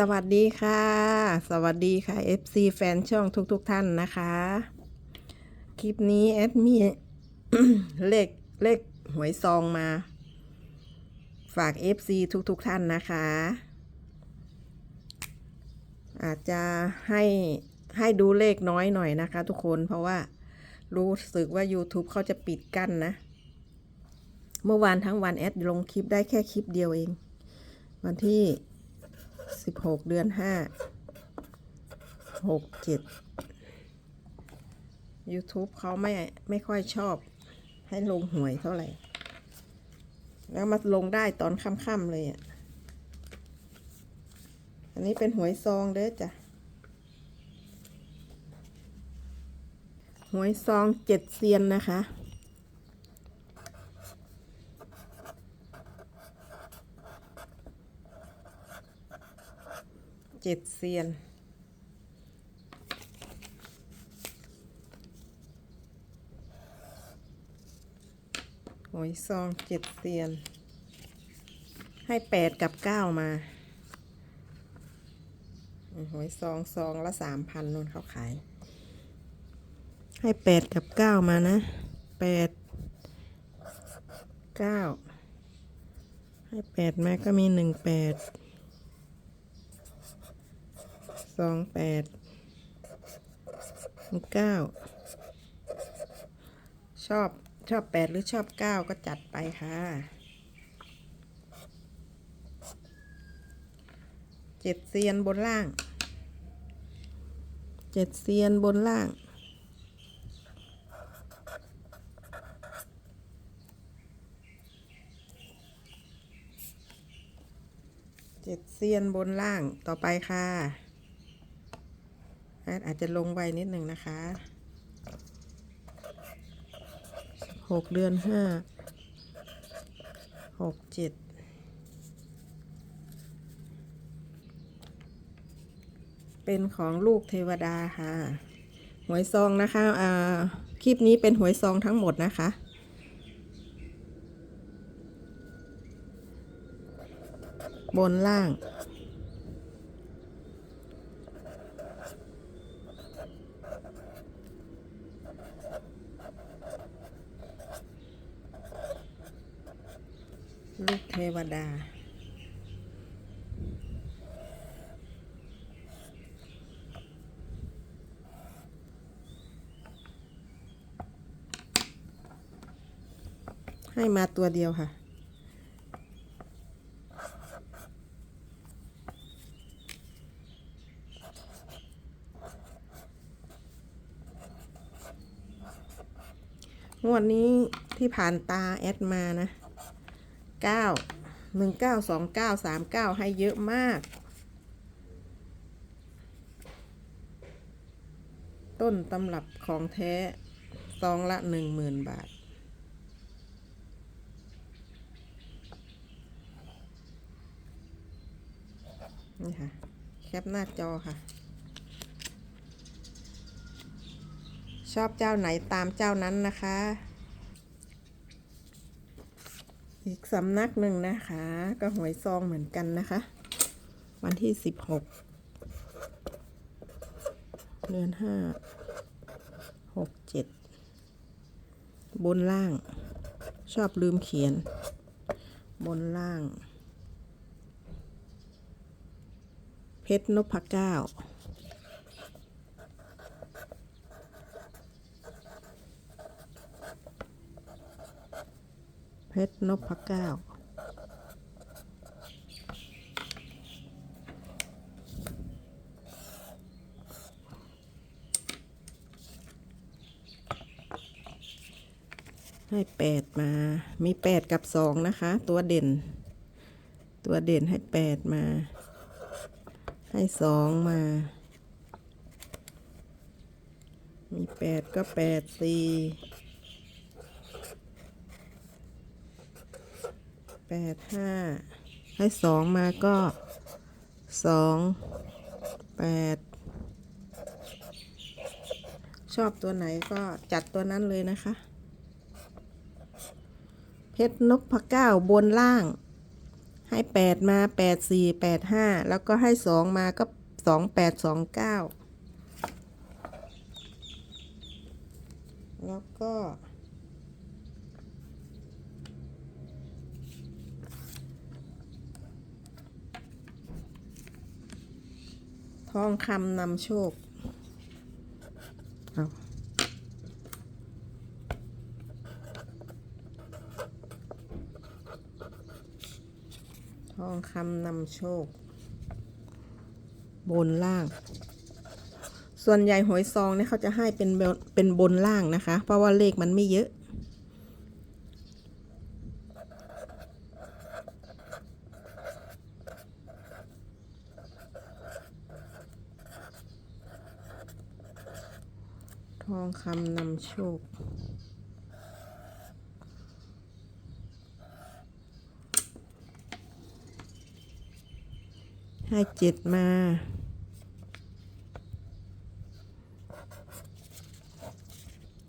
สวัสดีค่ะ สวัสดีค่ะ FC แฟนช่องทุกๆทท่านนะคะ คลิปนี้แอดมีเลขเลขหวยซองมา ฝาก FC ทุกๆทท่านนะคะ อาจจะให้ให้ดูเลขน้อยหน่อยนะคะ ทุกคนเพราะว่ารู้สึกว่า YouTube เขาจะปิดกั้นนะ เมื่อวานทั้งวันแอดลงคลิปได้แค่คลิปเดียวเอง วันที่ สิบหกเดือนห้าหกเจ็ด YouTube เขาไม่ไม่ค่อยชอบ ให้ลงหวยเท่าไหร่ แล้วมาลงได้ตอนค่ำๆเลยอะ อันนี้เป็นหวยซองเด้อจ้ะ หวยซองเจ็ดเซียนนะคะ เจ็ดเซียน หวยซองเจ็ดเซียน ให้แปดกับเก้ามาหวยซองซองละสามพันนู่นเขาขาย ให้แปดกับเก้ามานะแปดเก้าให้แปดมาก็มีหนึ่งแปด สองแปดเก้าชอบชอบแปดหรือชอบเก้าก็จัดไปค่ะเจ็ดเซียนบนล่างเจ็ดเซียนบนล่างเจ็ดเซียนบนล่างต่อไปค่ะ อาจจะลงไวนิดหนึ่งนะคะหกเดือนห้าหกเจ็ดเป็นของลูกเทวดาค่ะ หวยซองนะคะอ่าคลิปนี้เป็นหวยซองทั้งหมดนะคะ บนล่าง ลูกเท วดา ให้มาตัวเดียวค่ะงวดนี้ที่ผ่านตาแอดมานะเก้า หนึ่งเก้าสองเก้าสามเก้าให้เยอะมาก ต้นตำรับของแท้ซองละหนึ่งหมื่นบาท นี่ค่ะ แคปหน้าจอค่ะ ชอบเจ้าไหนตามเจ้านั้นนะคะ อีกสำนักหนึ่งนะคะ ก็หวยซองเหมือนกันนะคะ วันที่สิบหกเดือนห้าหกเจ็ดบนล่าง ชอบลืมเขียน บนล่าง เพชรนพเก้า ชรนพเก้าให้แปดมา มีแปดกับสองนะคะ ตัวเด่น ตัวเด่นให้แปดมา ให้สองมา มีแปดก็แปดสี่ แปดห้าให้สองมาก็สองแปดชอบตัวไหนก็จัดตัวนั้นเลยนะคะ เพชรนกพะเก้าบนล่าง ให้แปดมาแปดสี่แปดห้าแล้วก็ให้สองมาก็สองแปดสองเก้าแล้วก็ ทองคำนำโชคเอาทองคำนำโชค บนล่าง ส่วนใหญ่หวยซองเนี่ยเขาจะให้เป็นเบลเป็นบนล่างนะคะ เพราะว่าเลขมันไม่เยอะ ทองคำนำโชค ให้เจ็ดมา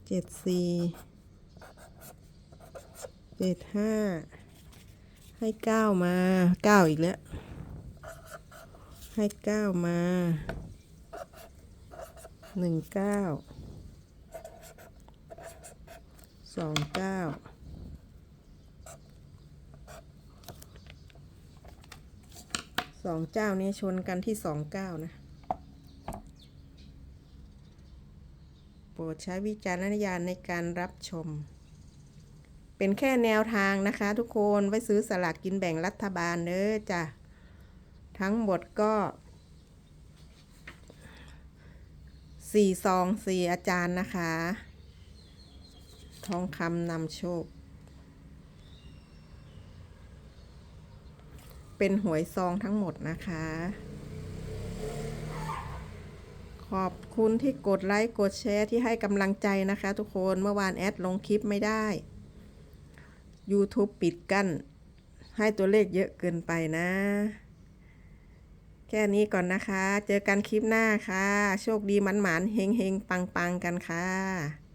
เจ็ดสี่เจ็ดห้าให้เก้ามาเก้าอีกแล้วให้เก้ามาหนึ่งเก้า สองเก้าสองเจ้านี้ชนกันที่สองเก้านะ โปรดใช้วิจารณญาณในการรับชม เป็นแค่แนวทางนะคะทุกคนไว้ซื้อสลากกินแบ่งรัฐบาลเด้อจ้ะ ทั้งหมดก็สี่ซองสี่อาจารย์นะคะ ทองคำนำโชค เป็นหวยซองทั้งหมดนะคะ ขอบคุณที่กดไลค์กดแชร์ที่ให้กำลังใจนะคะทุกคนเมื่อวานแอดลงคลิปไม่ได้ YouTube ปิดกั้น ให้ตัวเลขเยอะเกินไปนะ แค่นี้ก่อนนะคะ เจอกันคลิปหน้าค่ะ โชคดีหมันหมานเฮงเฮงปังปังกันค่ะ